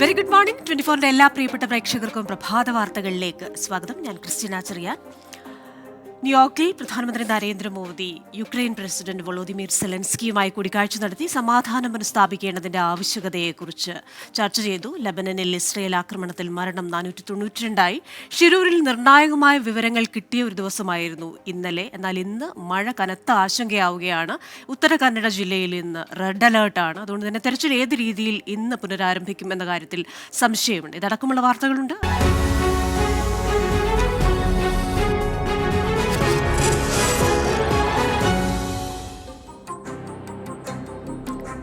Very good morning twenty ഫോറിന്റെ എല്ലാ പ്രിയപ്പെട്ട പ്രേക്ഷകർക്കും പ്രഭാത വാർത്തകളിലേക്ക് സ്വാഗതം. ഞാൻ ക്രിസ്റ്റിന ചെറിയാൻ. ന്യൂയോർക്കിൽ പ്രധാനമന്ത്രി നരേന്ദ്രമോദി യുക്രൈൻ പ്രസിഡന്റ് വൊളോദിമിർ സെലൻസ്കിയുമായി കൂടിക്കാഴ്ച നടത്തി സമാധാനം പുനഃസ്ഥാപിക്കേണ്ടതിന്റെ ആവശ്യകതയെക്കുറിച്ച് ചർച്ച ചെയ്തു. ലബനനിൽ ഇസ്രയേൽ ആക്രമണത്തിൽ മരണം നാനൂറ്റി തൊണ്ണൂറ്റിരണ്ടായി ഷിരൂരിൽ നിർണായകമായ വിവരങ്ങൾ കിട്ടിയ ഒരു ദിവസമായിരുന്നു ഇന്നലെ. എന്നാൽ ഇന്ന് മഴ കനത്ത ആശങ്കയാവുകയാണ്. ഉത്തര കന്നഡ ജില്ലയിൽ ഇന്ന് റെഡ് അലേർട്ടാണ് അതുകൊണ്ട് തന്നെ തെരച്ചിൽ ഏത് രീതിയിൽ ഇന്ന് പുനരാരംഭിക്കും എന്ന കാര്യത്തിൽ സംശയമുണ്ട്. ഇതടക്കമുള്ള വാർത്തകളുണ്ട്.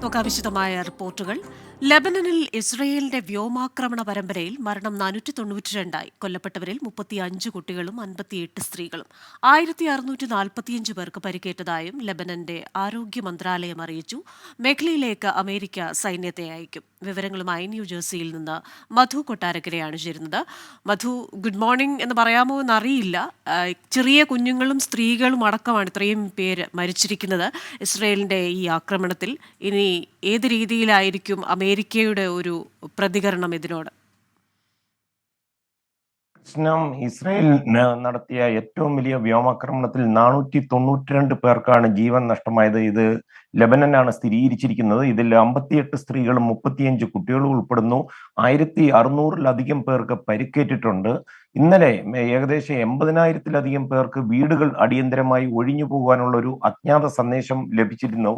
വിശദമായ റിപ്പോർട്ടുകൾ. ലബനനിൽ ഇസ്രയേലിന്റെ വ്യോമാക്രമണ പരമ്പരയിൽ മരണം നാനൂറ്റി തൊണ്ണൂറ്റി രണ്ടായി കൊല്ലപ്പെട്ടവരിൽ മുപ്പത്തിയഞ്ച് കുട്ടികളും അൻപത്തിയെട്ട് സ്ത്രീകളും. ആയിരത്തി അറുന്നൂറ്റി നാൽപ്പത്തിയഞ്ച് പേർക്ക് പരിക്കേറ്റതായും ലബനന്റെ ആരോഗ്യ മന്ത്രാലയം അറിയിച്ചു. മേഖലയിലേക്ക് അമേരിക്ക സൈന്യത്തെ അയക്കും. വിവരങ്ങളുമായി ന്യൂജേഴ്സിയിൽ നിന്ന് മധു കൊട്ടാരക്കരയാണ് ചേരുന്നത്. മധു ഗുഡ് മോർണിംഗ് എന്ന് പറയാമോ എന്നറിയില്ല. ചെറിയ കുഞ്ഞുങ്ങളും സ്ത്രീകളും അടക്കമാണ് ഇത്രയും പേര് മരിച്ചിരിക്കുന്നത്. ഇസ്രയേലിന്റെ ഈ ആക്രമണത്തിൽ ഇനി ഏത് രീതിയിലായിരിക്കും അമേരിക്കയുടെ ഒരു പ്രതികരണം ഇതിനോട്? പ്രശ്നം ഇസ്രായേൽ നടത്തിയ ഏറ്റവും വലിയ വ്യോമാക്രമണത്തിൽ നാനൂറ്റി തൊണ്ണൂറ്റിരണ്ട് പേർക്കാണ് ജീവൻ നഷ്ടമായത്. ഇത് ലബനനാണ് സ്ഥിരീകരിച്ചിരിക്കുന്നത്. ഇതിൽ അമ്പത്തിയെട്ട് സ്ത്രീകളും മുപ്പത്തിയഞ്ച് കുട്ടികളും ഉൾപ്പെടുന്നു. ആയിരത്തി അറുന്നൂറിലധികം പേർക്ക് പരിക്കേറ്റിട്ടുണ്ട്. ഇന്നലെ ഏകദേശം എൺപതിനായിരത്തിലധികം പേർക്ക് വീടുകൾ അടിയന്തരമായി ഒഴിഞ്ഞു പോകാനുള്ള ഒരു അജ്ഞാത സന്ദേശം ലഭിച്ചിരുന്നു.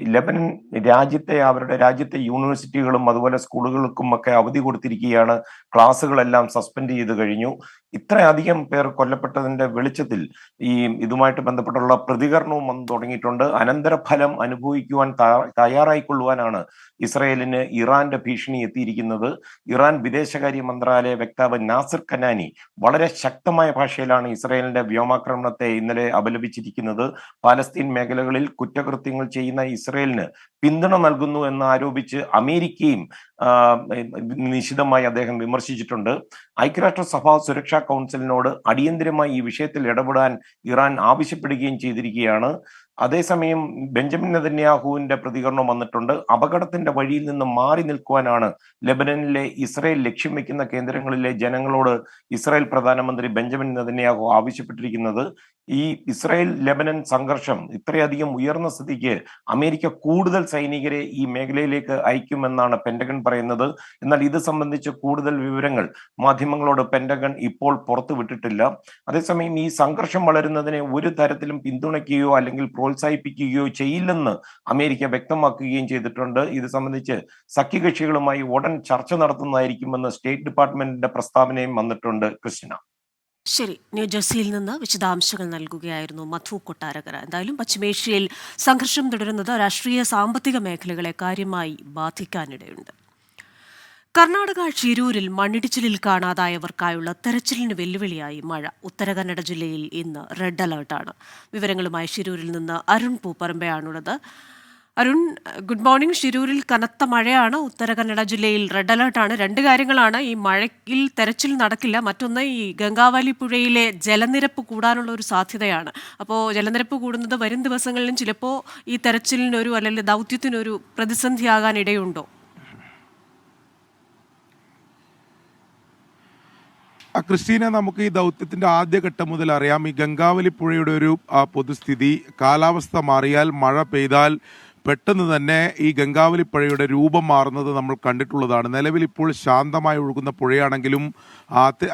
ലബനൻ രാജ്യത്തെ അവരുടെ രാജ്യത്തെ യൂണിവേഴ്സിറ്റികളും അതുപോലെ സ്കൂളുകൾക്കും ഒക്കെ അവധി കൊടുത്തിരിക്കുകയാണ്. ക്ലാസ്സുകളെല്ലാം സസ്പെൻഡ് ചെയ്ത് കഴിഞ്ഞു. ഇത്രയധികം പേർ കൊല്ലപ്പെട്ടതിന്റെ വെളിച്ചത്തിൽ ഈ ഇതുമായിട്ട് ബന്ധപ്പെട്ടുള്ള പ്രതികരണവും വന്നു തുടങ്ങിയിട്ടുണ്ട്. അനന്തരഫലം അനുഭവിക്കുവാൻ തയ്യാ- തയ്യാറായിക്കൊള്ളുവാനാണ് ഇസ്രയേലിന് ഇറാന്റെ ഭീഷണി എത്തിയിരിക്കുന്നത്. ഇറാൻ വിദേശകാര്യ മന്ത്രാലയ വക്താവ് നാസർ കനാനി വളരെ ശക്തമായ ഭാഷയിലാണ് ഇസ്രയേലിന്റെ വ്യോമാക്രമണത്തെ ഇന്നലെ അപലപിച്ചിരിക്കുന്നത്. പാലസ്തീൻ മേഖലകളിൽ കുറ്റകൃത്യങ്ങൾ ചെയ്യുന്ന ഇസ്രയേലിന് പിന്തുണ നൽകുന്നു എന്ന് ആരോപിച്ച് അമേരിക്കയും നിശിതമായി അദ്ദേഹം വിമർശിച്ചിട്ടുണ്ട്. ഐക്യരാഷ്ട്രസഭ സുരക്ഷാ കൗൺസിലിനോട് അടിയന്തിരമായി ഈ വിഷയത്തിൽ ഇടപെടാൻ ഇറാൻ ആവശ്യപ്പെടുകയും ചെയ്തിരിക്കുകയാണ്. അതേസമയം ബെഞ്ചമിൻ നെതന്യാഹുവിന്റെ പ്രതികരണം വന്നിട്ടുണ്ട്. അപകടത്തിന്റെ വഴിയിൽ നിന്ന് മാറി നിൽക്കുവാനാണ് ലെബനനിലെ ഇസ്രായേൽ ലക്ഷ്യം വെക്കുന്ന കേന്ദ്രങ്ങളിലെ ജനങ്ങളോട് ഇസ്രായേൽ പ്രധാനമന്ത്രി ബെഞ്ചമിൻ നെതന്യാഹു ആവശ്യപ്പെട്ടിരിക്കുന്നത്. ഈ ഇസ്രായേൽ ലെബനൻ സംഘർഷം ഇത്രയധികം ഉയർന്ന സ്ഥിതിക്ക് അമേരിക്ക കൂടുതൽ സൈനികരെ ഈ മേഖലയിലേക്ക് അയക്കുമെന്നാണ് പെന്റഗൺ പറയുന്നത്. എന്നാൽ ഇത് സംബന്ധിച്ച് കൂടുതൽ വിവരങ്ങൾ മാധ്യമങ്ങളോട് പെന്റഗൺ ഇപ്പോൾ പുറത്തുവിട്ടിട്ടില്ല. അതേസമയം ഈ സംഘർഷം വളരുന്നതിനെ ഒരു തരത്തിലും പിന്തുണയ്ക്കുകയോ അല്ലെങ്കിൽ പ്രോത്സാഹിപ്പിക്കുകയോ ചെയ്യില്ലെന്ന് അമേരിക്ക വ്യക്തമാക്കുകയും ചെയ്തിട്ടുണ്ട്. ഇത് സംബന്ധിച്ച് സഖ്യകക്ഷികളുമായി ഉടൻ ചർച്ച നടത്തുന്നതായിരിക്കുമെന്ന് സ്റ്റേറ്റ് ഡിപ്പാർട്ട്മെന്റിന്റെ പ്രസ്താവനയും വന്നിട്ടുണ്ട് കൃഷ്ണ ശരി. ന്യൂജേഴ്സിയിൽ നിന്ന് വിശദാംശങ്ങൾ നൽകുകയായിരുന്നു മധു കൊട്ടാരകര എന്തായാലും പശ്ചിമേഷ്യയിൽ സംഘർഷം തുടരുന്നത് രാഷ്ട്രീയ സാമ്പത്തിക മേഖലകളെ കാര്യമായി ബാധിക്കാനിടയുണ്ട്. കർണാടക ഷിരൂരിൽ മണ്ണിടിച്ചിലിൽ കാണാതായവർക്കായുള്ള തെരച്ചിലിന് വെല്ലുവിളിയായി മഴ. ഉത്തര കന്നഡ ജില്ലയിൽ ഇന്ന് റെഡ് അലർട്ടാണ്. വിവരങ്ങളുമായി ഷിരൂരിൽ നിന്ന് അരുൺ പൂപ്പറമ്പയാണുള്ളത്. Arun good morning. ഷിരൂരിൽ കനത്ത മഴയാണ്. ഉത്തര കന്നഡ ജില്ലയിൽ റെഡ് അലർട്ടാണ്. രണ്ട് കാര്യങ്ങളാണ്. ഈ മഴയിൽ തെരച്ചിൽ നടക്കില്ല. മറ്റൊന്ന് ഈ ഗംഗാവാലി പുഴയിലെ ജലനിരപ്പ് കൂടാനുള്ള ഒരു സാധ്യതയാണ്. അപ്പോൾ ജലനിരപ്പ് കൂടുന്നത് വരും ദിവസങ്ങളിലും ചിലപ്പോൾ ഈ തെരച്ചിലിനൊരു അല്ലെങ്കിൽ ദൗത്യത്തിനൊരു പ്രതിസന്ധിയാകാൻ ഇടയുണ്ടോ? ആ, ക്രിസ്റ്റീന നമുക്ക് ഈ ദൗത്യത്തിന്റെ ആദ്യഘട്ടം മുതൽ അറിയാം. ഈ ഗംഗാവലി പുഴയുടെ ഒരു പൊതുസ്ഥിതി കാലാവസ്ഥ മാറിയാൽ മഴ പെയ്താൽ പെട്ടെന്ന് തന്നെ ഈ ഗംഗാവലി പുഴയുടെ രൂപം മാറുന്നത് നമ്മൾ കണ്ടിട്ടുള്ളതാണ്. നിലവിൽ ഇപ്പോൾ ശാന്തമായി ഒഴുകുന്ന പുഴയാണെങ്കിലും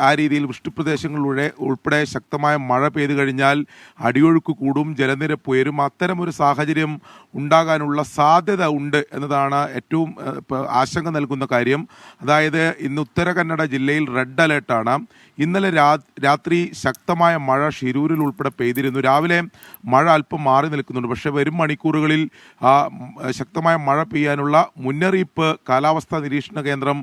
ആ രീതിയിൽ വൃഷ്ടിപ്രദേശങ്ങളിലൂടെ ഉൾപ്പെടെ ശക്തമായ മഴ പെയ്തു കഴിഞ്ഞാൽ അടിയൊഴുക്ക് കൂടും ജലനിരപ്പ് ഉയരും. അത്തരമൊരു സാഹചര്യം ഉണ്ടാകാനുള്ള സാധ്യത ഉണ്ട് എന്നതാണ് ഏറ്റവും ആശങ്ക നൽകുന്ന കാര്യം. അതായത് ഇന്ന് ഉത്തര കന്നഡ ജില്ലയിൽ റെഡ് അലേർട്ടാണ്. ഇന്നലെ രാത്രി ശക്തമായ മഴ ഷിരൂരിൽ ഉൾപ്പെടെ പെയ്തിരുന്നു. രാവിലെ മഴ അല്പം മാറി നിൽക്കുന്നുണ്ട്. പക്ഷേ വരും മണിക്കൂറുകളിൽ ശക്തമായ മഴ പെയ്യാനുള്ള മുന്നറിയിപ്പ് കാലാവസ്ഥാ നിരീക്ഷണ കേന്ദ്രം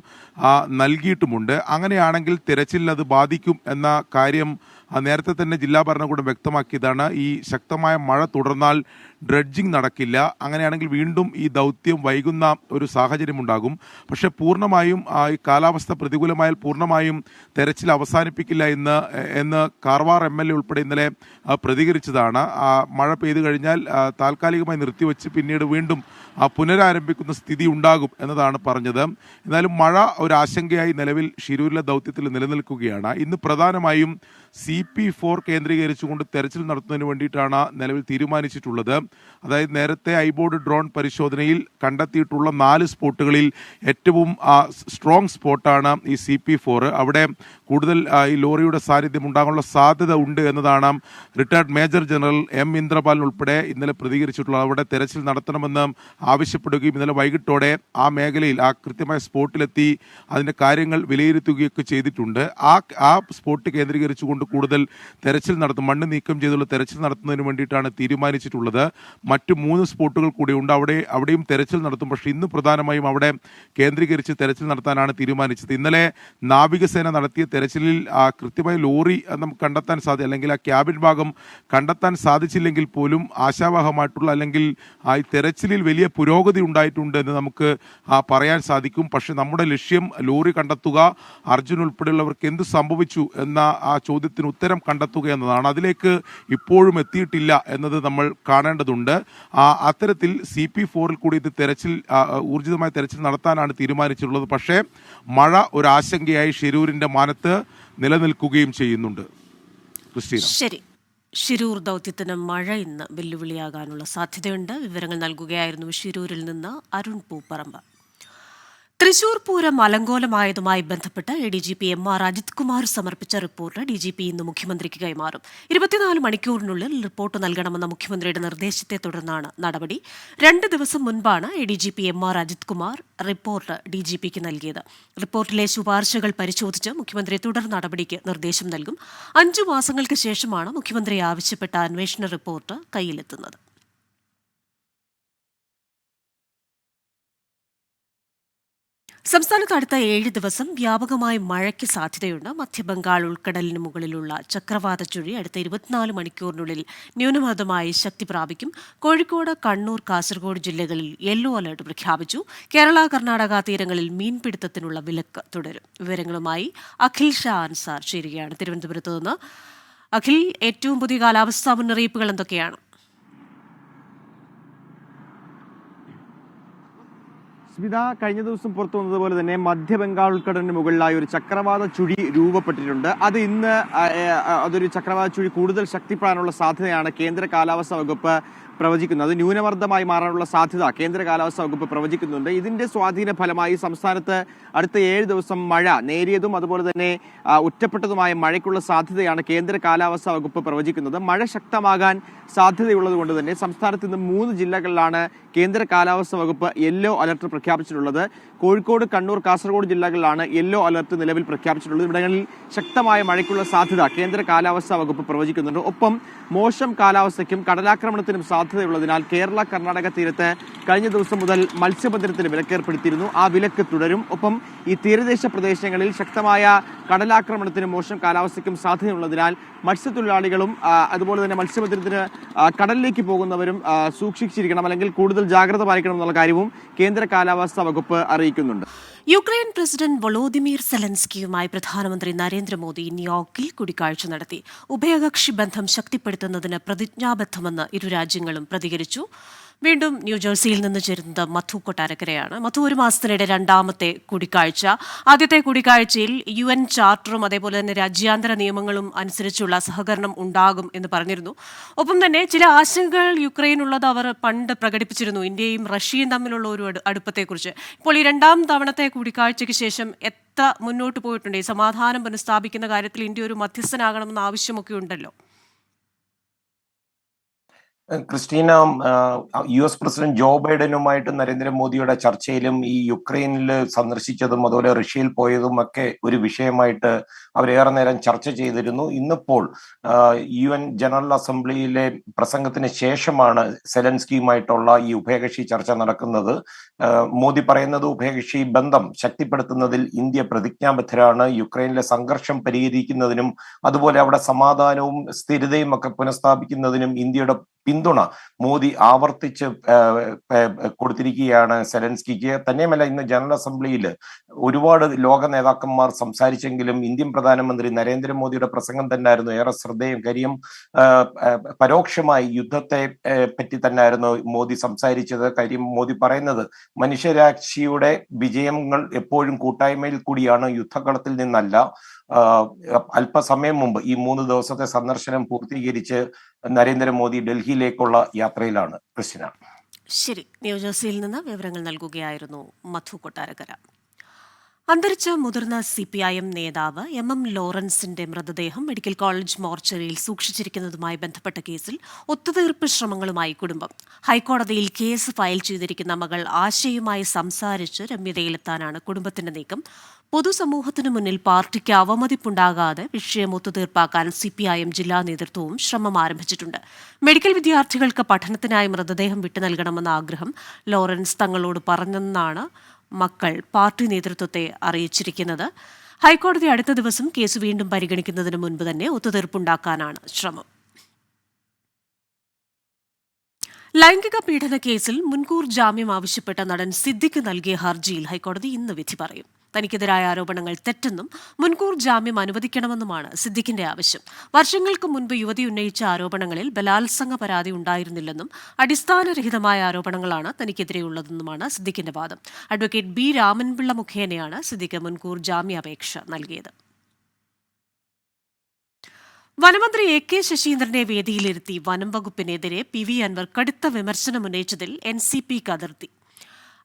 നൽകിയിട്ടുമുണ്ട്. അങ്ങനെയാണെങ്കിൽ തിരച്ചിൽ അത് ബാധിക്കും എന്ന കാര്യം നേരത്തെ തന്നെ ജില്ലാ ഭരണകൂടം വ്യക്തമാക്കിയതാണ്. ഈ ശക്തമായ മഴ തുടർന്നാൽ ഡ്രഡ്ജിംഗ് നടക്കില്ല. അങ്ങനെയാണെങ്കിൽ വീണ്ടും ഈ ദൗത്യം വൈകുന്ന ഒരു സാഹചര്യം ഉണ്ടാകും പക്ഷേ പൂർണമായും ഈ കാലാവസ്ഥ പ്രതികൂലമായാൽ പൂർണമായും തെരച്ചിൽ അവസാനിപ്പിക്കില്ല എന്ന് എന്ന് കാർവാർ എം എൽ എ ഉൾപ്പെടെ ഇന്നലെ പ്രതികരിച്ചതാണ്. മഴ പെയ്തു കഴിഞ്ഞാൽ താൽക്കാലികമായി നിർത്തിവെച്ച് പിന്നീട് വീണ്ടും പുനരാരംഭിക്കുന്ന സ്ഥിതി ഉണ്ടാകും എന്നതാണ് പറഞ്ഞത്. എന്നാലും മഴ ഒരു ആശങ്കയായി നിലവിൽ ഷിരൂരിലെ ദൗത്യത്തിൽ നിലനിൽക്കുകയാണ്. ഇന്ന് പ്രധാനമായും സി പി ഫോർ കേന്ദ്രീകരിച്ചുകൊണ്ട് തെരച്ചിൽ നടത്തുന്നതിന് വേണ്ടിയിട്ടാണ് നിലവിൽ തീരുമാനിച്ചിട്ടുള്ളത്. അതായത് നേരത്തെ ഐബോർഡ് ഡ്രോൺ പരിശോധനയിൽ കണ്ടെത്തിയിട്ടുള്ള നാല് സ്പോട്ടുകളിൽ ഏറ്റവും സ്ട്രോങ് സ്പോട്ടാണ് ഈ സി പി ഫോർ അവിടെ കൂടുതൽ ഈ ലോറിയുടെ സാന്നിധ്യം ഉണ്ടാകാനുള്ള സാധ്യത ഉണ്ട് എന്നതാണ് retired major general M Indrapal ഉൾപ്പെടെ ഇന്നലെ പ്രതികരിച്ചിട്ടുള്ളത്. അവിടെ തെരച്ചിൽ നടത്തണമെന്ന് ആവശ്യപ്പെടുകയും ഇന്നലെ വൈകിട്ടോടെ ആ മേഖലയിൽ ആ കൃത്യമായ സ്പോട്ടിലെത്തി അതിന്റെ കാര്യങ്ങൾ വിലയിരുത്തുകയൊക്കെ ചെയ്തിട്ടുണ്ട്. ആ ആ സ്പോട്ട് കേന്ദ്രീകരിച്ചുകൊണ്ട് കൂടുതൽ തെരച്ചിൽ നടത്തും മണ്ണ് നീക്കം ചെയ്തുള്ള തെരച്ചിൽ നടത്തുന്നതിന് വേണ്ടിയിട്ടാണ് തീരുമാനിച്ചിട്ടുള്ളത്. മറ്റു മൂന്ന് സ്പോട്ടുകൾ കൂടിയുണ്ട് അവിടെ അവിടെയും തെരച്ചിൽ നടത്തും. പക്ഷേ ഇന്ന് പ്രധാനമായും അവിടെ കേന്ദ്രീകരിച്ച് തെരച്ചിൽ നടത്താനാണ് തീരുമാനിച്ചത്. ഇന്നലെ നാവികസേന നടത്തിയ തെരച്ചിലിൽ കൃത്യമായ ലോറി നമുക്ക് കണ്ടെത്താൻ സാധ്യ അല്ലെങ്കിൽ ആ ക്യാബിൻ ഭാഗം കണ്ടെത്താൻ സാധിച്ചില്ലെങ്കിൽ പോലും ആശാവാഹമായിട്ടുള്ള അല്ലെങ്കിൽ ആ തെരച്ചിലിൽ വലിയ പുരോഗതി ഉണ്ടായിട്ടുണ്ട് എന്ന് നമുക്ക് പറയാൻ സാധിക്കും. പക്ഷെ നമ്മുടെ ലക്ഷ്യം ലോറി കണ്ടെത്തുക അർജുൻ ഉൾപ്പെടെയുള്ളവർക്ക് എന്ത് സംഭവിച്ചു എന്ന ആ ചോദ്യത്തിന് ഉത്തരം കണ്ടെത്തുക എന്നതാണ്. അതിലേക്ക് ഇപ്പോഴും എത്തിയിട്ടില്ല എന്നത് നമ്മൾ കാണേണ്ടതുണ്ട്. ആ, അത്തരത്തിൽ സി പി ഫോറിൽ കൂടി ഇത് തെരച്ചിൽ ഊർജിതമായ തെരച്ചിൽ നടത്താനാണ് തീരുമാനിച്ചിട്ടുള്ളത്. പക്ഷേ മഴ ഒരു ആശങ്കയായി ഷിരൂരിന്റെ മാനത്ത് നിലനിൽക്കുകയും ചെയ്യുന്നുണ്ട്. ക്രിസ്റ്റീന. ശരി. ഷിരൂർ ദൗത്യത്തിന് മഴ ഇന്ന് വെല്ലുവിളിയാകാനുള്ള സാധ്യതയുണ്ട്. വിവരങ്ങൾ നൽകുകയായിരുന്നു ഷിരൂരിൽ നിന്ന് അരുൺ പൂപ്പറമ്പ്. തൃശൂർ പൂരം അലങ്കോലമായതുമായി ബന്ധപ്പെട്ട് A D G P M R Ajith Kumar സമർപ്പിച്ച റിപ്പോർട്ട് ഡി ജി പി ഇന്ന് മുഖ്യമന്ത്രിക്ക് കൈമാറും. ഇരുപത്തിനാല് മണിക്കൂറിനുള്ളിൽ റിപ്പോർട്ട് നൽകണമെന്ന മുഖ്യമന്ത്രിയുടെ നിർദ്ദേശത്തെ തുടർന്നാണ് നടപടി. രണ്ട് ദിവസം മുൻപാണ് A D G P M R Ajith Kumar report D G പിക്ക് നൽകിയത്. റിപ്പോർട്ടിലെ ശുപാർശകൾ പരിശോധിച്ച് മുഖ്യമന്ത്രി തുടർ നടപടിക്ക് നിർദ്ദേശം നൽകും. അഞ്ചു മാസങ്ങൾക്ക് ശേഷമാണ് മുഖ്യമന്ത്രി ആവശ്യപ്പെട്ട അന്വേഷണ റിപ്പോർട്ട് കയ്യിലെത്തുന്നത്. സംസ്ഥാനത്ത് അടുത്ത ഏഴ് ദിവസം വ്യാപകമായ മഴയ്ക്ക് സാധ്യതയുണ്ട്. മധ്യബംഗാൾ ഉൾക്കടലിന് മുകളിലുള്ള ചക്രവാത ചുഴി അടുത്ത ഇരുപത്തിനാല് മണിക്കൂറിനുള്ളിൽ ന്യൂനമർദ്ദമായി ശക്തി പ്രാപിക്കും. കോഴിക്കോട് കണ്ണൂർ കാസർഗോഡ് ജില്ലകളിൽ യെല്ലോ അലർട്ട് പ്രഖ്യാപിച്ചു. കേരള കർണാടക തീരങ്ങളിൽ മീൻപിടുത്തത്തിനുള്ള വിലക്ക് തുടരും. വിവരങ്ങളുമായി അഖിൽ ഷാ അൻസാർ ചേരുകയാണ്. തിരുവനന്തപുരത്ത് നിന്ന് അഖിൽ ഏറ്റവും പുതിയ കാലാവസ്ഥാ മുന്നറിയിപ്പുകൾ എന്തൊക്കെയാണ്? സ്മിത കഴിഞ്ഞ ദിവസം പുറത്തു വന്നതുപോലെ തന്നെ മധ്യബംഗാൾ ഉൾക്കടലിന് മുകളിലായി ഒരു ചക്രവാത ചുഴി രൂപപ്പെട്ടിട്ടുണ്ട്. അത് ഇന്ന് അതൊരു ചക്രവാത ചുഴി കൂടുതൽ ശക്തിപ്പെടാനുള്ള സാധ്യതയാണ് കേന്ദ്ര കാലാവസ്ഥാ വകുപ്പ് പ്രവചിക്കുന്നത് ന്യൂനമർദ്ദമായി മാറാനുള്ള സാധ്യത കേന്ദ്ര കാലാവസ്ഥാ വകുപ്പ് പ്രവചിക്കുന്നുണ്ട്. ഇതിന്റെ സ്വാധീന ഫലമായി സംസ്ഥാനത്ത് അടുത്ത ഏഴ് ദിവസം മഴ നേരിയതും അതുപോലെ തന്നെ ഒറ്റപ്പെട്ടതുമായ മഴയ്ക്കുള്ള സാധ്യതയാണ് കേന്ദ്ര കാലാവസ്ഥാ വകുപ്പ് പ്രവചിക്കുന്നത്. മഴ ശക്തമാകാൻ സാധ്യതയുള്ളത് കൊണ്ട് തന്നെ സംസ്ഥാനത്ത് ഇന്ന് മൂന്ന് ജില്ലകളിലാണ് കേന്ദ്ര കാലാവസ്ഥാ വകുപ്പ് യെല്ലോ അലർട്ട് പ്രഖ്യാപിച്ചിട്ടുള്ളത്. കോഴിക്കോട് കണ്ണൂർ കാസർഗോഡ് ജില്ലകളിലാണ് യെല്ലോ അലർട്ട് നിലവിൽ പ്രഖ്യാപിച്ചിട്ടുള്ളത്. ഇവിടങ്ങളിൽ ശക്തമായ മഴയ്ക്കുള്ള സാധ്യത കേന്ദ്ര കാലാവസ്ഥാ വകുപ്പ് പ്രവചിക്കുന്നുണ്ട്. ഒപ്പം മോശം കാലാവസ്ഥയ്ക്കും കടലാക്രമണത്തിനും സാധ്യതയുള്ളതിനാൽ കേരള കർണാടക തീരത്ത് കഴിഞ്ഞ ദിവസം മുതൽ മത്സ്യബന്ധനത്തിന് വിലക്കേർപ്പെടുത്തിയിരുന്നു. ആ വിലക്ക് തുടരും. ഒപ്പം ഈ തീരദേശ പ്രദേശങ്ങളിൽ ശക്തമായ കടലാക്രമണത്തിനും മോശം കാലാവസ്ഥയ്ക്കും സാധ്യതയുള്ളതിനാൽ മത്സ്യത്തൊഴിലാളികളും അതുപോലെ തന്നെ മത്സ്യബന്ധനത്തിന് കടലിലേക്ക് പോകുന്നവരും സൂക്ഷിച്ചിരിക്കണം അല്ലെങ്കിൽ കൂടുതൽ ജാഗ്രത പാലിക്കണം എന്നുള്ള കാര്യവും കേന്ദ്ര കാലാവസ്ഥാ വകുപ്പ് അറിയിക്കുന്നുണ്ട്. യുക്രൈൻ പ്രസിഡന്റ് വളോദിമിർ സെലൻസ്കിയുമായി പ്രധാനമന്ത്രി നരേന്ദ്രമോദി ന്യൂയോർക്കിൽ കൂടിക്കാഴ്ച നടത്തി. ഉഭയകക്ഷി ബന്ധം ശക്തിപ്പെടുത്തുന്നതിന് പ്രതിജ്ഞാബദ്ധമെന്ന് ഇരു രാജ്യങ്ങളും പ്രതികരിച്ചു. വീണ്ടും ന്യൂജേഴ്സിയിൽ നിന്ന് ചേരുന്നത് മധു കൊട്ടാരക്കരയാണ്. മധു ഒരു മാസത്തിനിടെ രണ്ടാമത്തെ കൂടിക്കാഴ്ച. ആദ്യത്തെ കൂടിക്കാഴ്ചയിൽ യു എൻ ചാർട്ടറും അതേപോലെ തന്നെ രാജ്യാന്തര നിയമങ്ങളും അനുസരിച്ചുള്ള സഹകരണം ഉണ്ടാകും എന്ന് പറഞ്ഞിരുന്നു. ഒപ്പം തന്നെ ചില ആശങ്കകൾ യുക്രൈനുള്ളത് അവർ പണ്ട് പ്രകടിപ്പിച്ചിരുന്നു. ഇന്ത്യയും റഷ്യയും തമ്മിലുള്ള ഒരു അടുപ്പത്തെക്കുറിച്ച്. ഇപ്പോൾ ഈ രണ്ടാം തവണത്തെ കൂടിക്കാഴ്ചയ്ക്ക് ശേഷം എത്ര മുന്നോട്ട് പോയിട്ടുണ്ട്? ഈ സമാധാനം പുനഃസ്ഥാപിക്കുന്ന കാര്യത്തിൽ ഇന്ത്യ ഒരു മധ്യസ്ഥനാകണമെന്ന ആവശ്യമൊക്കെ ഉണ്ടല്ലോ. Christina U S president Joe ബൈഡനുമായിട്ട് നരേന്ദ്രമോദിയുടെ ചർച്ചയിലും ഈ യുക്രൈനിൽ സന്ദർശിച്ചതും അതുപോലെ റഷ്യയിൽ പോയതും ഒക്കെ ഒരു വിഷയമായിട്ട് അവരേറെ നേരം ചർച്ച ചെയ്തിരുന്നു. ഇന്നിപ്പോൾ യു എൻ ജനറൽ അസംബ്ലിയിലെ പ്രസംഗത്തിന് ശേഷമാണ് സെലൻസ്കിയുമായിട്ടുള്ള ഈ ഉഭയകക്ഷി ചർച്ച നടക്കുന്നത്. മോദി പറയുന്നത് ഉഭയകക്ഷി ബന്ധം ശക്തിപ്പെടുത്തുന്നതിൽ ഇന്ത്യ പ്രതിജ്ഞാബദ്ധരാണ്. യുക്രൈനിലെ സംഘർഷം പരിഹരിക്കുന്നതിനും അതുപോലെ അവിടെ സമാധാനവും സ്ഥിരതയും ഒക്കെ പുനഃസ്ഥാപിക്കുന്നതിനും ഇന്ത്യയുടെ പിന്തുണ മോദി ആവർത്തിച്ച് കൊടുത്തിരിക്കുകയാണ് സെലൻസ്കിക്ക്. തന്നെയുമല്ല ഇന്ന് ജനറൽ അസംബ്ലിയിൽ ഒരുപാട് ലോക നേതാക്കന്മാർ സംസാരിച്ചെങ്കിലും ഇന്ത്യൻ പ്രധാനമന്ത്രി നരേന്ദ്രമോദിയുടെ പ്രസംഗം തന്നെ ആയിരുന്നു ഏറെ ശ്രദ്ധേയം കാര്യം പരോക്ഷമായി യുദ്ധത്തെ പറ്റി തന്നെ ആയിരുന്നു മോദി സംസാരിച്ചത്. കാര്യം മോദി പറയുന്നത് മനുഷ്യരാശിയുടെ വിജയങ്ങൾ എപ്പോഴും കൂട്ടായ്മയിൽ കൂടിയാണ് യുദ്ധകളത്തിൽ നിന്നല്ല. അല്പസമയം മുമ്പ് ഈ മൂന്ന് ദിവസത്തെ സന്ദർശനം പൂർത്തീകരിച്ച് നരേന്ദ്രമോദി ഡൽഹിയിലേക്കുള്ള യാത്രയിലാണ്. ക്രിസ്റ്റിന ശരി. ന്യൂജേഴ്സിയിൽ നിന്ന് വിവരങ്ങൾ നൽകുകയായിരുന്നു മധു കൊട്ടാരക്കര. അന്തരിച്ച മുതിർന്ന സി പി ഐ എം നേതാവ് എം എം ലോറൻസിന്റെ മൃതദേഹം മെഡിക്കൽ കോളേജ് മോർച്ചറിയിൽ സൂക്ഷിച്ചിരിക്കുന്നതുമായി ബന്ധപ്പെട്ട കേസിൽ ഒത്തുതീർപ്പ് ശ്രമങ്ങളുമായി കുടുംബം. ഹൈക്കോടതിയിൽ കേസ് ഫയൽ ചെയ്തിരിക്കുന്ന മകൾ ആശയുമായി സംസാരിച്ച് രമ്യതയിലെത്താനാണ് കുടുംബത്തിന്റെ നീക്കം. പൊതുസമൂഹത്തിനു മുന്നിൽ പാർട്ടിക്ക് അവമതിപ്പുണ്ടാകാതെ വിഷയം ഒത്തുതീർപ്പാക്കാൻ സി പി ഐ എം ജില്ലാ നേതൃത്വവും ശ്രമം ആരംഭിച്ചിട്ടുണ്ട്. മെഡിക്കൽ വിദ്യാർത്ഥികൾക്ക് പഠനത്തിനായി മൃതദേഹം വിട്ടു നൽകണമെന്ന ആഗ്രഹം ലോറൻസ് തങ്ങളോട് പറഞ്ഞെന്നാണ് മക്കൾ പാർട്ടി നേതൃത്വത്തെ അറിയിച്ചിരിക്കുന്നത്. ഹൈക്കോടതി അടുത്ത ദിവസം കേസ് വീണ്ടും പരിഗണിക്കുന്നതിന് മുൻപ് തന്നെ ഒത്തുതീർപ്പുണ്ടാക്കാനാണ് ശ്രമം. ലൈംഗിക പീഡന കേസിൽ മുൻകൂർ ജാമ്യം ആവശ്യപ്പെട്ട നടൻ സിദ്ദിഖ് നൽകിയ ഹർജിയിൽ ഹൈക്കോടതി ഇന്ന് വിധി പറയും. തനിക്കെതിരായ ആരോപണങ്ങൾ തെറ്റെന്നും മുൻകൂർ ജാമ്യം അനുവദിക്കണമെന്നുമാണ് സിദ്ദിഖിന്റെ ആവശ്യം. വർഷങ്ങൾക്ക് മുൻപ് യുവതി ഉന്നയിച്ച ആരോപണങ്ങളിൽ ബലാത്സംഗ പരാതി ഉണ്ടായിരുന്നില്ലെന്നും അടിസ്ഥാനരഹിതമായ ആരോപണങ്ങളാണ് തനിക്കെതിരെയുള്ളതെന്നുമാണ് സിദ്ദിഖിന്റെ വാദം. അഡ്വക്കേറ്റ് ബി രാമൻപിള്ള മുഖേനയാണ് സിദ്ദിഖ് മുൻകൂർ ജാമ്യാപേക്ഷ നൽകിയത്. വനമന്ത്രി എ കെ ശശീന്ദ്രനെ വേദിയിലിരുത്തി വനം വകുപ്പിനെതിരെ പി വി അൻവർ കടുത്ത വിമർശനം ഉന്നയിച്ചതിൽ എൻ സി പി കതിർത്തി.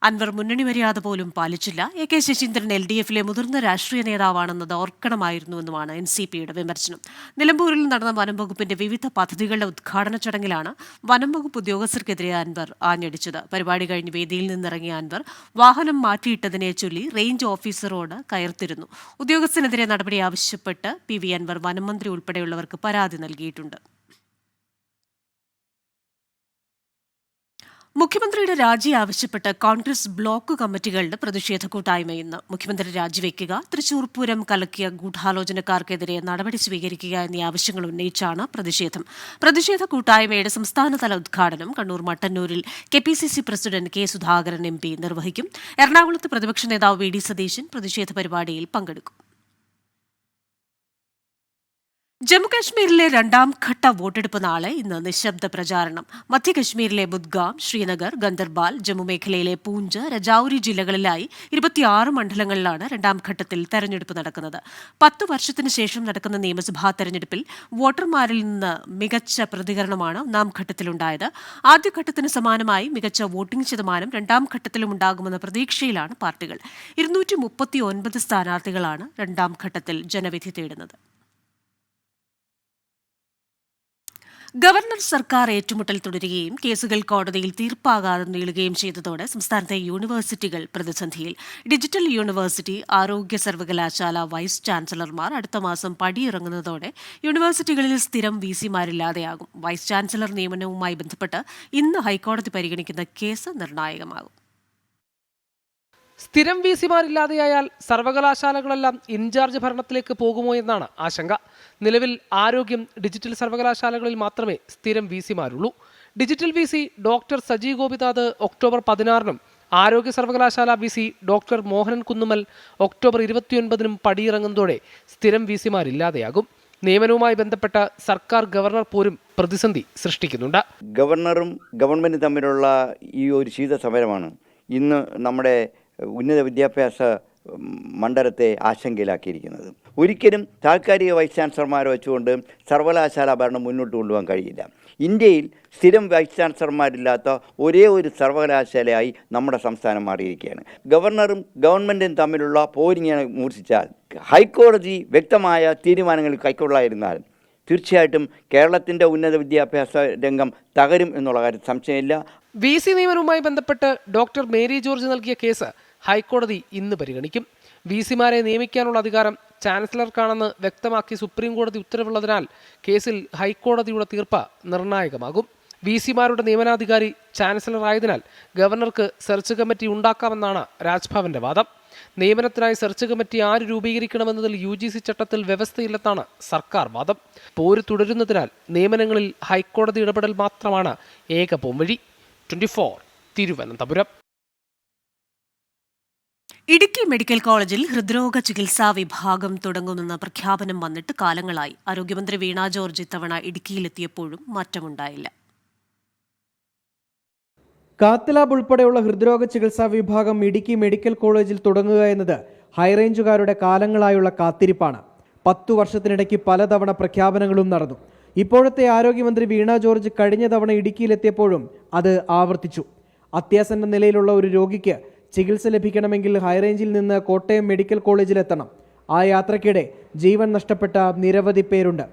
അൻവർ മുന്നണി മര്യാദ പോലും പാലിച്ചില്ല. A K Saseendran L D എഫിലെ മുതിർന്ന രാഷ്ട്രീയ നേതാവാണെന്നത് ഓർക്കണമായിരുന്നുവെന്നുമാണ് എൻ സി പിയുടെ വിമർശനം. നിലമ്പൂരിൽ നടന്ന വനം വകുപ്പിന്റെ വിവിധ പദ്ധതികളുടെ ഉദ്ഘാടന ചടങ്ങിലാണ് വനം വകുപ്പ് ഉദ്യോഗസ്ഥർക്കെതിരെ അൻവർ ആഞ്ഞടിച്ചത്. പരിപാടി കഴിഞ്ഞ് വേദിയിൽ നിന്നിറങ്ങിയ അൻവർ വാഹനം മാറ്റിയിട്ടതിനെ ചൊല്ലി റേഞ്ച് ഓഫീസറോട് കയർത്തിരുന്നു. ഉദ്യോഗസ്ഥനെതിരെ നടപടി ആവശ്യപ്പെട്ട് പി വി അൻവർ വനം മന്ത്രി ഉൾപ്പെടെയുള്ളവർക്ക് പരാതി നൽകിയിട്ടുണ്ട്. മുഖ്യമന്ത്രിയുടെ രാജി ആവശ്യപ്പെട്ട് കോൺഗ്രസ് ബ്ലോക്ക് കമ്മിറ്റികളുടെ പ്രതിഷേധ കൂട്ടായ്മ ഇന്ന്. മുഖ്യമന്ത്രി രാജിവെക്കുക തൃശൂർ പൂരം കലക്കിയ ഗൂഢാലോചനക്കാർക്കെതിരെ നടപടി സ്വീകരിക്കുക എന്നീ ആവശ്യങ്ങൾ ഉന്നയിച്ചാണ് പ്രതിഷേധം. പ്രതിഷേധ കൂട്ടായ്മയുടെ സംസ്ഥാനതല ഉദ്ഘാടനം കണ്ണൂർ മട്ടന്നൂരിൽ K P C C president K Sudhakaran M P നിർവഹിക്കും. എറണാകുളത്ത് പ്രതിപക്ഷ നേതാവ് വി ഡി സതീശൻ പ്രതിഷേധ പരിപാടിയിൽ പങ്കെടുക്കും. ജമ്മുകാശ്മീരിലെ രണ്ടാം ഘട്ട വോട്ടെടുപ്പ് നാളെ ഇന്ന് നിശബ്ദ പ്രചാരണം. മധ്യകശ്മീരിലെ ബുദ്ഗാം ശ്രീനഗർ ഗന്ദർബാൽ ജമ്മു മേഖലയിലെ പൂഞ്ച് രജൌരി ജില്ലകളിലായി ഇരുപത്തിയാറ് മണ്ഡലങ്ങളിലാണ് രണ്ടാം ഘട്ടത്തിൽ തെരഞ്ഞെടുപ്പ് നടക്കുന്നത്. പത്ത് വർഷത്തിന് ശേഷം നടക്കുന്ന നിയമസഭാ തെരഞ്ഞെടുപ്പിൽ വോട്ടർമാരിൽ നിന്ന് മികച്ച പ്രതികരണമാണ് ഒന്നാം ഘട്ടത്തിലുണ്ടായത്. ആദ്യഘട്ടത്തിന് സമാനമായി മികച്ച വോട്ടിംഗ് ശതമാനം രണ്ടാം ഘട്ടത്തിലും ഉണ്ടാകുമെന്ന പ്രതീക്ഷയിലാണ് പാർട്ടികൾ. ഇരുന്നൂറ്റി സ്ഥാനാർത്ഥികളാണ് രണ്ടാം ഘട്ടത്തിൽ ജനവിധി തേടുന്നത്. ഗവർണർ സർക്കാർ ഏറ്റുമുട്ടൽ തുടരുകയും കേസുകൾ കോടതിയിൽ തീർപ്പാകാതെ നീളുകയും ചെയ്തതോടെ സംസ്ഥാനത്തെ യൂണിവേഴ്സിറ്റികൾ പ്രതിസന്ധിയിൽ. ഡിജിറ്റൽ യൂണിവേഴ്സിറ്റി ആരോഗ്യ സർവകലാശാല വൈസ് ചാൻസലർമാർ അടുത്ത മാസം പടിയിറങ്ങുന്നതോടെ യൂണിവേഴ്സിറ്റികളിൽ സ്ഥിരം വി സിമാരില്ലാതെയാകും. വൈസ് ചാൻസലർ നിയമനവുമായി ബന്ധപ്പെട്ട് ഇന്ന് ഹൈക്കോടതി പരിഗണിക്കുന്ന കേസ് നിർണായകമാകും. സ്ഥിരം വി സിമാരില്ലാതെയായാൽ സർവകലാശാലകളെല്ലാം ഇൻചാർജ് ഭരണത്തിലേക്ക് പോകുമോ എന്നാണ് ആശങ്ക. നിലവിൽ ആരോഗ്യം ഡിജിറ്റൽ സർവകലാശാലകളിൽ മാത്രമേ സ്ഥിരം V സിമാരുള്ളൂ digital V C doctor Saji Gopinath October പതിനാറിനും ആരോഗ്യ സർവകലാശാല V C doctor Mohanan Kunnummal October ഇരുപത്തിയൊൻപതിനും പടിയിറങ്ങുന്നതോടെ സ്ഥിരം വി സിമാരില്ലാതെയാകും നിയമനവുമായി ബന്ധപ്പെട്ട സർക്കാർ ഗവർണർ പോലും പ്രതിസന്ധി സൃഷ്ടിക്കുന്നുണ്ട്. ഗവർണറും ഗവൺമെന്റും തമ്മിലുള്ള ഈ ഒരു ശീത സമരമാണ് ഇന്ന് നമ്മുടെ ഉന്നത വിദ്യാഭ്യാസ മണ്ഡലത്തെ ആശങ്കയിലാക്കിയിരിക്കുന്നത്. ഒരിക്കലും താൽക്കാലിക വൈസ് ചാൻസലർമാരെ വെച്ചുകൊണ്ട് സർവകലാശാല ഭരണം മുന്നോട്ട് കൊണ്ടുപോകാൻ കഴിയില്ല. ഇന്ത്യയിൽ സ്ഥിരം വൈസ് ചാൻസലർമാരില്ലാത്ത ഒരേ ഒരു സർവകലാശാലയായി നമ്മുടെ സംസ്ഥാനം മാറിയിരിക്കുകയാണ്. ഗവർണറും ഗവൺമെന്റും തമ്മിലുള്ള പോരിങ്ങനെ മൂർച്ഛിച്ചാൽ ഹൈക്കോടതി വ്യക്തമായ തീരുമാനങ്ങൾ കൈക്കൊള്ളായിരുന്നാൽ തീർച്ചയായിട്ടും കേരളത്തിന്റെ ഉന്നത വിദ്യാഭ്യാസ രംഗം തകരും എന്നുള്ള കാര്യം സംശയമില്ല. വി സി നിയമനവുമായി ബന്ധപ്പെട്ട് ഡോക്ടർ മേരി ജോർജ് നൽകിയ കേസ് ഹൈക്കോടതി ഇന്ന് പരിഗണിക്കും. വി സിമാരെ നിയമിക്കാനുള്ള അധികാരം ചാൻസലർക്കാണെന്ന് വ്യക്തമാക്കി സുപ്രീം കോടതി ഉത്തരവുള്ളതിനാൽ കേസിൽ ഹൈക്കോടതിയുടെ തീർപ്പ് നിർണായകമാകും. വി സിമാരുടെ നിയമനാധികാരി ചാൻസലർ ആയതിനാൽ ഗവർണർക്ക് സെർച്ച് കമ്മിറ്റി ഉണ്ടാക്കാമെന്നാണ് രാജ്ഭവന്റെ വാദം. നിയമനത്തിനായി സെർച്ച് കമ്മിറ്റി ആര് രൂപീകരിക്കണമെന്നതിൽ യു ജി സി ചട്ടത്തിൽ വ്യവസ്ഥയില്ലെന്നാണ് സർക്കാർ വാദം. പോര് തുടരുന്നതിനാൽ നിയമനങ്ങളിൽ ഹൈക്കോടതി ഇടപെടൽ മാത്രമാണ് ഏക പോംവഴി twenty four Thiruvananthapuram. Idukki medical കോളേജിൽ ഹൃദ്രോഗ ചികിത്സാ വിഭാഗം തുടങ്ങുമെന്ന പ്രഖ്യാപനം വന്നിട്ട് കാലങ്ങളായി. ആരോഗ്യമന്ത്രി വീണ ജോർജ് ഇത്തവണ ഇടുക്കിയിലെത്തിയപ്പോഴും മാറ്റമുണ്ടായില്ല. കാത്തലാബ് ഉൾപ്പെടെയുള്ള ഹൃദ്രോഗ ചികിത്സാ വിഭാഗം ഇടുക്കി മെഡിക്കൽ കോളേജിൽ തുടങ്ങുക എന്നത് ഹൈറേഞ്ചുകാരുടെ കാലങ്ങളായുള്ള കാത്തിരിപ്പാണ്. പത്തു വർഷത്തിനിടയ്ക്ക് പലതവണ പ്രഖ്യാപനങ്ങളും നടന്നു. ഇപ്പോഴത്തെ ആരോഗ്യമന്ത്രി വീണ ജോർജ് കഴിഞ്ഞ തവണ ഇടുക്കിയിലെത്തിയപ്പോഴും അത് ആവർത്തിച്ചു. അത്യാസന്ന നിലയിലുള്ള ഒരു രോഗിക്ക് ചികിത്സ ലഭിക്കണമെങ്കിൽ ഹൈറേഞ്ചിൽ നിന്ന് കോട്ടയം മെഡിക്കൽ കോളേജിലെത്തണം ആ യാത്രയ്ക്കിടെ ജീവൻ നഷ്ടപ്പെട്ട നിരവധി പേരുണ്ട്.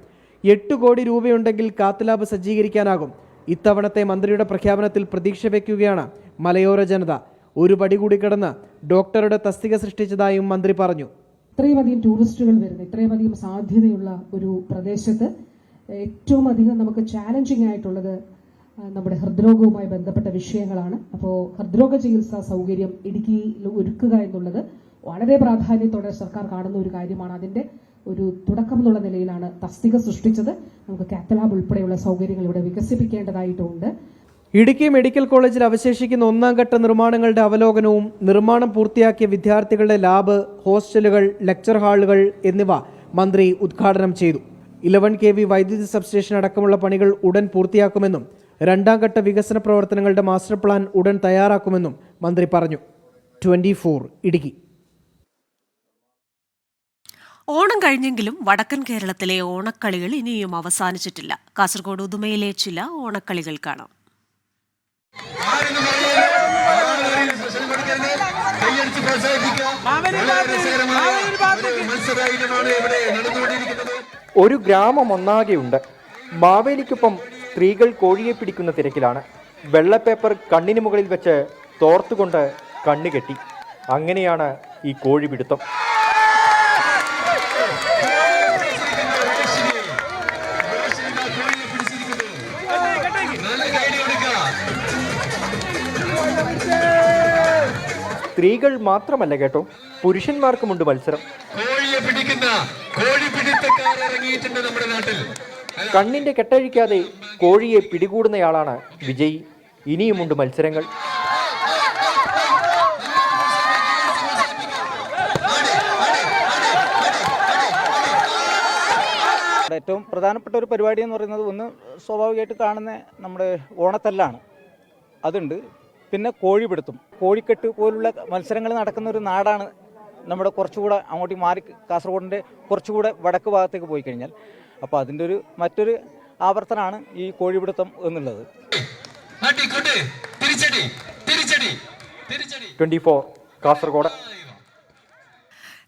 എട്ട് കോടി രൂപയുണ്ടെങ്കിൽ കാത്തലാബ് സജ്ജീകരിക്കാനാകും. ഇത്തവണത്തെ മന്ത്രിയുടെ പ്രഖ്യാപനത്തിൽ പ്രതീക്ഷ വയ്ക്കുകയാണ് മലയോര ജനത. ഒരു പടി കൂടി കടന്ന് ഡോക്ടറുടെ തസ്തിക സൃഷ്ടിച്ചതായും മന്ത്രി പറഞ്ഞു. ഇത്രയുമധികം ടൂറിസ്റ്റുകൾ വരുന്ന. ഇത്രയും അധികം സാധ്യതയുള്ള ഒരു പ്രദേശത്ത് ഏറ്റവും അധികം നമുക്ക് ചാലഞ്ചിങ് ആയിട്ടുള്ളത് നമ്മുടെ ഹൃദ്രോഗവുമായി ബന്ധപ്പെട്ട വിഷയങ്ങളാണ്. അപ്പോൾ ഹൃദ്രോഗ ചികിത്സാ സൗകര്യം ഇടുക്കിയിൽ ഒരുക്കുക എന്നുള്ളത് വളരെ പ്രാധാന്യത്തോടെ സർക്കാർ കാണുന്ന ഒരു കാര്യമാണ്. അതിന്റെ ഒരു തുടക്കം എന്നുള്ള നിലയിലാണ് തസ്തിക സൃഷ്ടിച്ചത്. നമുക്ക് കാത്തലാബ് ഉൾപ്പെടെയുള്ള സൗകര്യങ്ങൾ ഇവിടെ വികസിപ്പിക്കേണ്ടതായിട്ടുണ്ട്. ഇടുക്കി മെഡിക്കൽ കോളേജിൽ അവശേഷിക്കുന്ന ഒന്നാം ഘട്ട നിർമ്മാണങ്ങളുടെ അവലോകനവും നിർമ്മാണം പൂർത്തിയാക്കിയ വിദ്യാർത്ഥികളുടെ ലാബ് ഹോസ്റ്റലുകൾ ലെക്ചർ ഹാളുകൾ എന്നിവ മന്ത്രി ഉദ്ഘാടനം ചെയ്തു. ഇലവൻ കെ വി വൈദ്യുതി സബ്സ്റ്റേഷൻ അടക്കമുള്ള പണികൾ ഉടൻ പൂർത്തിയാക്കുമെന്നും രണ്ടാം ഘട്ട വികസന പ്രവർത്തനങ്ങളുടെ മാസ്റ്റർ പ്ലാൻ ഉടൻ തയ്യാറാക്കുമെന്നും മന്ത്രി പറഞ്ഞു. ട്വന്റി ഇടുക്കി. ഓണം കഴിഞ്ഞെങ്കിലും വടക്കൻ കേരളത്തിലെ ഓണക്കളികൾ ഇനിയും അവസാനിച്ചിട്ടില്ല. കാസർഗോഡ് ഉദുമയിലെ ചില ഓണക്കളികൾ കാണാം. ഒരു ഗ്രാമം ഒന്നാകെയുണ്ട്. മാവേലിക്കൊപ്പം സ്ത്രീകൾ കോഴിയെ പിടിക്കുന്ന തിരക്കിലാണ്. വെള്ളപ്പേപ്പർ കണ്ണിന് മുകളിൽ വെച്ച് തോർത്തുകൊണ്ട് കണ്ണുകെട്ടി അങ്ങനെയാണ് ഈ കോഴി കോഴിപിടുത്തം സ്ത്രീകൾ മാത്രമല്ല കേട്ടോ പുരുഷന്മാർക്കുമുണ്ട് മത്സരം. കോഴിയെ പിടിക്കുന്ന കോഴി പിടുത്തക്കാർ ഇറങ്ങിയിട്ടുണ്ട് നമ്മുടെ നാട്ടിൽ. കണ്ണിന്റെ കെട്ടഴിക്കാതെ കോഴിയെ പിടികൂടുന്നയാളാണ് വിജയ്. ഇനിയുമുണ്ട് മത്സരങ്ങൾ. ഏറ്റവും പ്രധാനപ്പെട്ട ഒരു പരിപാടി എന്ന് പറയുന്നത് ഒന്ന് സ്വാഭാവികമായിട്ട് കാണുന്ന നമ്മുടെ ഓണത്തല്ലാണ്. അതുണ്ട്. പിന്നെ കോഴിപിടുത്തം. കോഴിക്കെട്ട് പോലുള്ള മത്സരങ്ങൾ നടക്കുന്ന ഒരു നാടാണ് നമ്മുടെ കുറച്ചുകൂടെ അങ്ങോട്ട് മാറി കാസർഗോഡിന്റെ കുറച്ചുകൂടെ വടക്ക് ഭാഗത്തേക്ക് പോയി കഴിഞ്ഞാൽ. അപ്പോൾ അതിന്റെ ഒരു മറ്റൊരു ആവർത്തനമാണ് ഈ കോഴിപിടുത്തം എന്നുള്ളത്. Twenty four Kasaragod.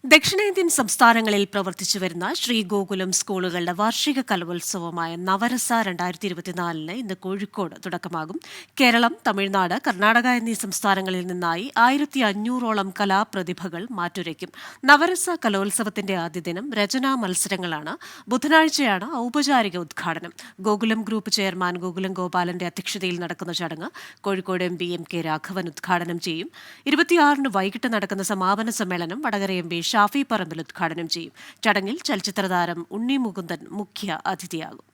ദക്ഷിണേന്ത്യൻ സംസ്ഥാനങ്ങളിൽ പ്രവർത്തിച്ചു വരുന്ന ശ്രീ ഗോകുലം സ്കൂളുകളുടെ വാർഷിക കലോത്സവമായ നവരസ രണ്ടായിരത്തി ഇരുപത്തിനാലിന് ഇന്ന് കോഴിക്കോട് തുടക്കമാകും. കേരളം തമിഴ്നാട് കർണാടക എന്നീ സംസ്ഥാനങ്ങളിൽ നിന്നായി ആയിരത്തി അഞ്ഞൂറോളം കലാപ്രതിഭകൾ മാറ്റുരയ്ക്കും. നവരസ കലോത്സവത്തിന്റെ ആദ്യ ദിനം രചനാ മത്സരങ്ങളാണ്. ബുധനാഴ്ചയാണ് ഔപചാരിക ഉദ്ഘാടനം. ഗോകുലം ഗ്രൂപ്പ് ചെയർമാൻ ഗോകുലം ഗോപാലന്റെ അധ്യക്ഷതയിൽ നടക്കുന്ന ചടങ്ങ് Kozhikode M P M K Raghavan ഉദ്ഘാടനം ചെയ്യും. ഇരുപത്തിയാറിന് വൈകിട്ട് നടക്കുന്ന സമാപന സമ്മേളനം വടകര എം പി ഷാഫി പറമ്പിൽ ഉദ്ഘാടനം ചെയ്യും. ചടങ്ങിൽ ചലച്ചിത്ര താരം ഉണ്ണി മുകുന്ദൻ മുഖ്യ അതിഥിയാകും.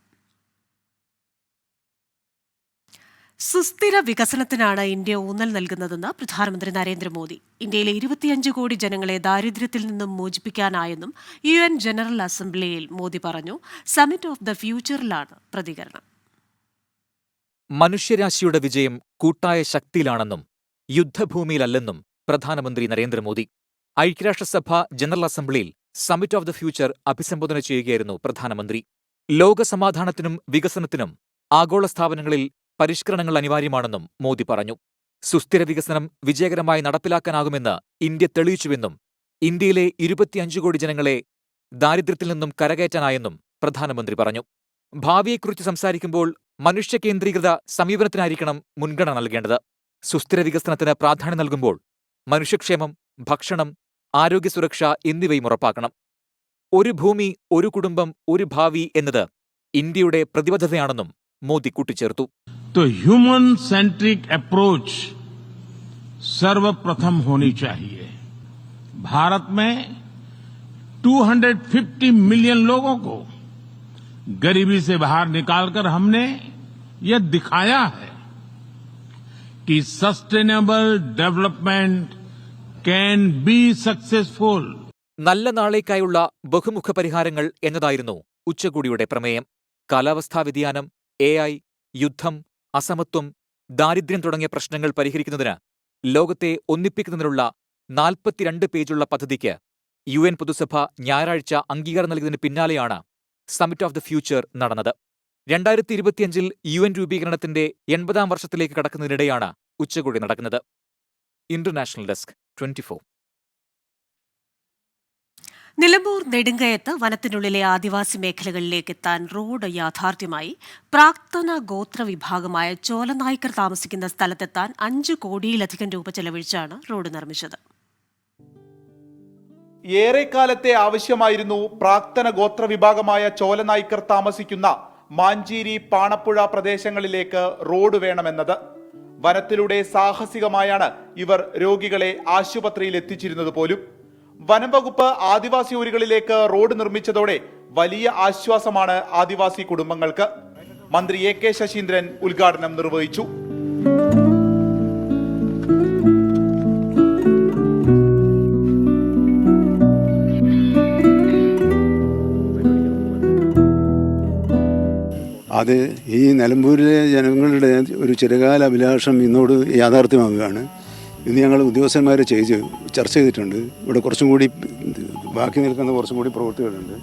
സുസ്ഥിര വികസനത്തിനാണ് ഇന്ത്യ ഊന്നൽ നൽകുന്നതെന്ന് പ്രധാനമന്ത്രി നരേന്ദ്രമോദി. ഇന്ത്യയിലെ ഇരുപത്തിയഞ്ച് കോടി ജനങ്ങളെ ദാരിദ്ര്യത്തിൽ നിന്നും മോചിപ്പിക്കാനായെന്നും യു എൻ ജനറൽ അസംബ്ലിയിൽ മോദി പറഞ്ഞു. സമിറ്റ് ഓഫ് ദ ഫ്യൂച്ചറിലാണ് പ്രതികരണം. മനുഷ്യരാശിയുടെ വിജയം കൂട്ടായ ശക്തിയിലാണെന്നും യുദ്ധഭൂമിയിലല്ലെന്നും പ്രധാനമന്ത്രി നരേന്ദ്രമോദി ഐക്യരാഷ്ട്രസഭ ജനറൽ അസംബ്ലിയിൽ സമിറ്റ് ഓഫ് ദ ഫ്യൂച്ചർ അഭിസംബോധന ചെയ്യുകയായിരുന്നു പ്രധാനമന്ത്രി. ലോകസമാധാനത്തിനും വികസനത്തിനും ആഗോള സ്ഥാപനങ്ങളിൽ പരിഷ്കരണങ്ങൾ അനിവാര്യമാണെന്നും മോദി പറഞ്ഞു. സുസ്ഥിര വികസനം വിജയകരമായി നടപ്പിലാക്കാനാകുമെന്ന് ഇന്ത്യ തെളിയിച്ചുവെന്നും ഇന്ത്യയിലെ ഇരുപത്തിയഞ്ച് കോടി ജനങ്ങളെ ദാരിദ്ര്യത്തിൽ നിന്നും കരകയറ്റാനായെന്നും പ്രധാനമന്ത്രി പറഞ്ഞു. ഭാവിയെക്കുറിച്ച് സംസാരിക്കുമ്പോൾ മനുഷ്യ കേന്ദ്രീകൃത സമീപനത്തിനായിരിക്കണം മുൻഗണന നൽകേണ്ടത്. സുസ്ഥിര വികസനത്തിന് പ്രാധാന്യം നൽകുമ്പോൾ മനുഷ്യക്ഷേമം ഭക്ഷണം ആരോഗ്യ സുരക്ഷ എന്നിവയും ഉറപ്പാക്കണം ഒരു ഭൂമി ഒരു കുടുംബം ഒരു ഭാവി എന്നത് ഇന്ത്യയുടെ പ്രതിബദ്ധതയാണെന്നും മോദി കൂട്ടിച്ചേർത്തു तो ह्यूमन सेंट्रिक अप्रोच सर्वप्रथम होनी चाहिए भारत में 250 मिलियन लोगों को गरीबी से बाहर निकालकर हमने यह दिखाया है कि sustainable development can be successful നല്ല നാളേക്കായുള്ള ബഹുമുഖ പരിഹാരങ്ങൾ എന്നതായിരുന്നു ഉച്ചകോടിയുടെ പ്രമേയം. കാലാവസ്ഥാ വ്യതിയാനം എ ഐ യുദ്ധം അസമത്വം ദാരിദ്ര്യം തുടങ്ങിയ പ്രശ്നങ്ങൾ പരിഹരിക്കുന്നതിന് ലോകത്തെ ഒന്നിപ്പിക്കുന്നതിനുള്ള നാൽപ്പത്തിരണ്ട് പേജുള്ള പദ്ധതിക്ക് യു എൻ പൊതുസഭ ഞായറാഴ്ച അംഗീകാരം നൽകിയതിന് പിന്നാലെയാണ് സമിറ്റ് ഓഫ് ദ ഫ്യൂച്ചർ നടന്നത്. രണ്ടായിരത്തി ഇരുപത്തിയഞ്ചിൽ യു എൻ രൂപീകരണത്തിന്റെ എൺപതാം വർഷത്തിലേക്ക് കടക്കുന്നതിനിടെയാണ് ഉച്ചകോടി നടക്കുന്നത്. International desk twenty four Nilambur നെടുങ്കയത്ത് വനത്തിനുള്ളിലെ ആദിവാസി മേഖലകളിലേക്ക് എത്താൻ റോഡ് യാഥാർത്ഥ്യമായി. പ്രാക്തന ഗോത്ര വിഭാഗമായ ചോലനായ്ക്കർ താമസിക്കുന്ന സ്ഥലത്തെത്താൻ അഞ്ച് കോടിയിലധികം രൂപ ചെലവഴിച്ചാണ് റോഡ് നിർമ്മിച്ചത്. ഏറെക്കാലത്തെ ആവശ്യമായിരുന്നു പ്രാക്തന ഗോത്ര വിഭാഗമായ ചോലനായ്ക്കർ താമസിക്കുന്ന മാഞ്ചേരി പാണപ്പുഴ പ്രദേശങ്ങളിലേക്ക് റോഡ് വേണമെന്നത്. വനത്തിലൂടെ സാഹസികമായാണ് ഇവർ രോഗികളെ ആശുപത്രിയിൽ എത്തിച്ചിരുന്നത് പോലും. വനം വകുപ്പ് ആദിവാസി ഊരുകളിലേക്ക് റോഡ് നിർമ്മിച്ചതോടെ വലിയ ആശ്വാസമാണ് ആദിവാസി കുടുംബങ്ങൾക്ക്. മന്ത്രി എ കെ ശശീന്ദ്രൻ ഉദ്ഘാടനം നിർവഹിച്ചു. അത് ഈ നിലമ്പൂരിലെ ജനങ്ങളുടെ ഒരു ചിരകാല അഭിലാഷം ഇന്നോട് യാഥാർത്ഥ്യമാവുകയാണ്. ഇന്ന് ഞങ്ങൾ ഉദ്യോഗസ്ഥന്മാരെ ചെയ്ത് ചർച്ച ചെയ്തിട്ടുണ്ട്. ഇവിടെ കുറച്ചും കൂടി ബാക്കി നിൽക്കുന്ന കുറച്ചും കൂടി പ്രവൃത്തികളുണ്ട്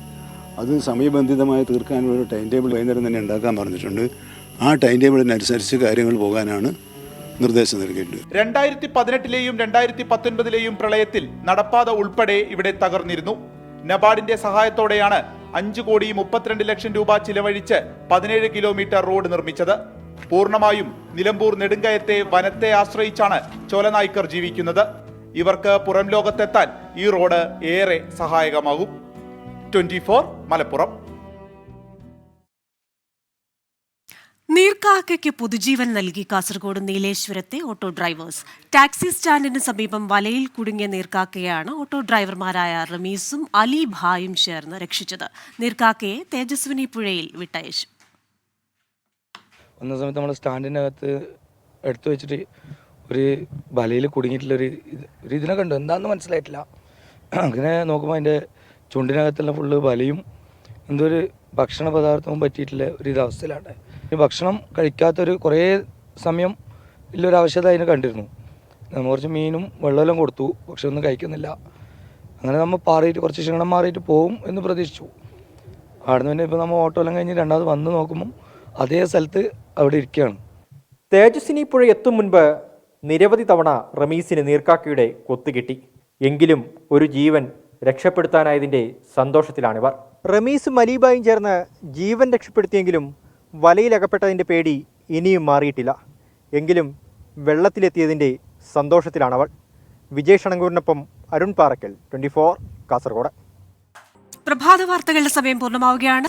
അത് സമയബന്ധിതമായി തീർക്കാനുള്ള ടൈം ടേബിൾ വൈകുന്നേരം തന്നെ ഉണ്ടാക്കാൻ പറഞ്ഞിട്ടുണ്ട്. ആ ടൈം ടേബിളിനനുസരിച്ച് കാര്യങ്ങൾ പോകാനാണ് നിർദ്ദേശം നൽകിയിട്ടുണ്ട്. രണ്ടായിരത്തി പതിനെട്ടിലെയും രണ്ടായിരത്തി പത്തൊൻപതിലെയും പ്രളയത്തിൽ നടപ്പാത ഉൾപ്പെടെ ഇവിടെ തകർന്നിരുന്നു. നബാർഡിന്റെ സഹായത്തോടെയാണ് അഞ്ചു കോടി മുപ്പത്തിരണ്ട് ലക്ഷം രൂപ ചിലവഴിച്ച് പതിനേഴ് കിലോമീറ്റർ റോഡ് നിർമ്മിച്ചത്. പൂർണമായും നിലമ്പൂർ നെടുങ്കയത്തെ വനത്തെ ആശ്രയിച്ചാണ് ചോലനായ്ക്കർ ജീവിക്കുന്നത്. ഇവർക്ക് പുറം ലോകത്തെത്താൻ ഈ റോഡ് ഏറെ സഹായകമാകും. ട്വന്റി മലപ്പുറം. നീർക്കാക്കയ്ക്ക് പുതുജീവൻ നൽകി കാസർഗോഡ് നീലേശ്വരത്തെ ഓട്ടോ ഡ്രൈവേഴ്സ്. ടാക്സി സ്റ്റാൻഡിന് സമീപം വലയിൽ കുടുങ്ങിയ നീർക്കാക്കയാണ് ഓട്ടോ ഡ്രൈവർമാരായ റമീസും അലി ഭായും ചേർന്ന് രക്ഷിച്ചത്. നീർക്കാക്കയെ തേജസ്വിനി പുഴയിൽ വിട്ടയച്ചു. വന്ന സമയത്ത് നമ്മൾ സ്റ്റാൻഡിനകത്ത് എടുത്തു വെച്ചിട്ട് ഒരു വലയിൽ കുടുങ്ങിയിട്ടുള്ള ഒരു ഒരു ഇതിനെ കണ്ടു. എന്താണെന്ന് മനസ്സിലായിട്ടില്ല. അങ്ങനെ നോക്കുമ്പോൾ അതിന്റെ ചുണ്ടിനകത്തുള്ള ഫുള്ള് വലയും എന്തോ ഒരു ഭക്ഷണ പദാർത്ഥവും പറ്റിയിട്ടുള്ള ഒരു ഇതവസ്ഥയിലാണ് ഈ ഭക്ഷണം കഴിക്കാത്തൊരു കുറേ സമയം ഉള്ളൊരു ആവശ്യത അതിന് കണ്ടിരുന്നു. നമ്മൾ കുറച്ച് മീനും വെള്ളമെല്ലാം കൊടുത്തു പക്ഷെ ഒന്നും കഴിക്കുന്നില്ല. അങ്ങനെ നമ്മൾ പാറിയിട്ട് കുറച്ച് ക്ഷീണം മാറിയിട്ട് പോകും എന്ന് പ്രതീക്ഷിച്ചു. അവിടുന്ന് പിന്നെ ഇപ്പോൾ നമ്മൾ ഓട്ടോ എല്ലാം കഴിഞ്ഞ് രണ്ടാമത് വന്ന് നോക്കുമ്പം അതേ സ്ഥലത്ത് അവിടെ ഇരിക്കുകയാണ്. തേജസ്വിനി പുഴ എത്തും മുൻപ് നിരവധി തവണ റമീസിന് നീർക്കാക്കിയുടെ കൊത്തു കിട്ടി. എങ്കിലും ഒരു ജീവൻ രക്ഷപ്പെടുത്താനായതിന്റെ സന്തോഷത്തിലാണിവർ. റമീസും മലീബായും ചേർന്ന് ജീവൻ രക്ഷപ്പെടുത്തിയെങ്കിലും വലയിലകപ്പെട്ടതിന്റെ പേടി ഇനിയും മാറിയിട്ടില്ല. എങ്കിലും വെള്ളത്തിലെത്തിയതിന്റെ സന്തോഷത്തിലാണവൾ. വിജയ് ഷണങ്കൂറിനൊപ്പം അരുൺ പാറക്കൽ ട്വന്റി ഫോർ കാസർഗോഡ്. പ്രഭാത വാർത്തകളുടെ സമയം പൂർണമാവുകയാണ്.